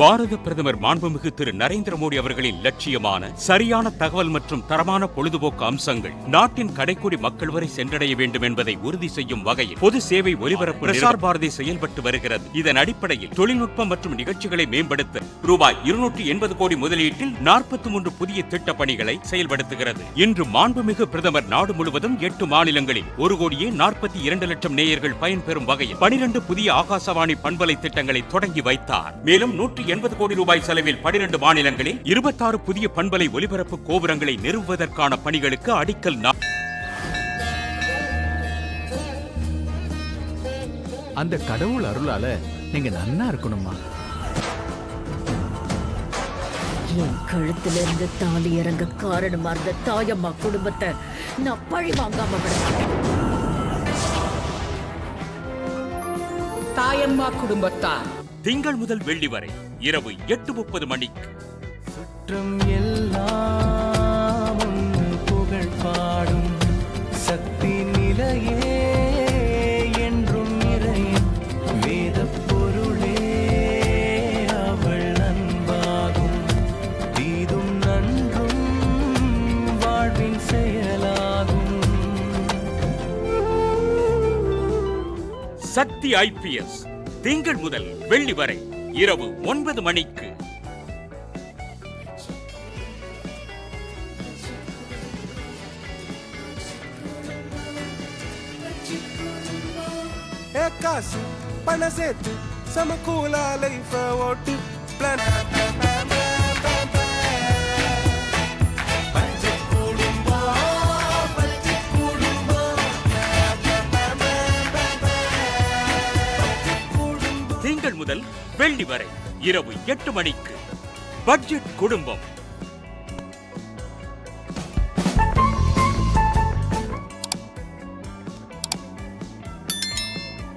பாரத பிரதமர் மாண்புமிகு திரு நரேந்திர மோடி அவர்களின் லட்சியமான சரியான தகவல் மற்றும் தரமான பொழுதுபோக்கு அம்சங்கள் நாட்டின் கடைக்குடி மக்கள் வரை சென்றடைய வேண்டும் என்பதை உறுதி செய்யும் வகையில் பொது சேவை ஒலிபரப்பு பிரசார் பாரதி செயல்பட்டு வருகிறது. இதன் அடிப்படையில் தொழில்நுட்பம் மற்றும் நிகழ்ச்சிகளை மேம்படுத்த ரூபாய் இருநூற்றி எண்பது கோடி முதலீட்டில் நாற்பத்தி மூன்று புதிய திட்ட பணிகளை செயல்படுத்துகிறது. இன்று மாண்புமிகு பிரதமர் நாடு முழுவதும் எட்டு மாநிலங்களில் ஒரு கோடியே நாற்பத்தி இரண்டு லட்சம் நேயர்கள் பயன்பெறும் வகையில் பனிரெண்டு புதிய ஆகாசவாணி பண்பலை திட்டங்களை தொடங்கி வைத்தார். மேலும் நூற்றி எண்பது கோடி ரூபாய் செலவில் பனிரெண்டு மாநிலங்களில் இருபத்தாறு புதிய பண்பலை ஒலிபரப்பு கோபுரங்களை நிறுவுவதற்கான பணிகளுக்கு அடிக்கல் நா அந்த கடவுள் அருளால நீங்க நன்னா இருக்கணுமா? என் கழுத்துல இருந்து தாலி இறங்க காரணமா இருந்த தாயம்மா குடும்பத்தை நான் பழி வாங்காம விட தாயம்மா குடும்பத்தார் திங்கள் முதல் வெள்ளி வரை இரவு எட்டு முப்பது மணிக்கு. சுற்றம் எல்லாம் புகழ் பாடும். சக்தி நிலையே என்றும் நிறையும். வேதப் பொருளே அவள் அன்பாகும் தீதும் நன்றும் வாழ்வின் செயலாகும். சக்தி ஐபிஎஸ் திங்கள் முதல் வெள்ளி வரை இரவு ஒன்பது மணிக்கு. காசு பண சேர்த்து சம கூலா ஓட்டு. பிளான் திங்கள் முதல் வெள்ளி வரை இரவு எட்டு மணிக்கு பட்ஜெட் குடும்பம்.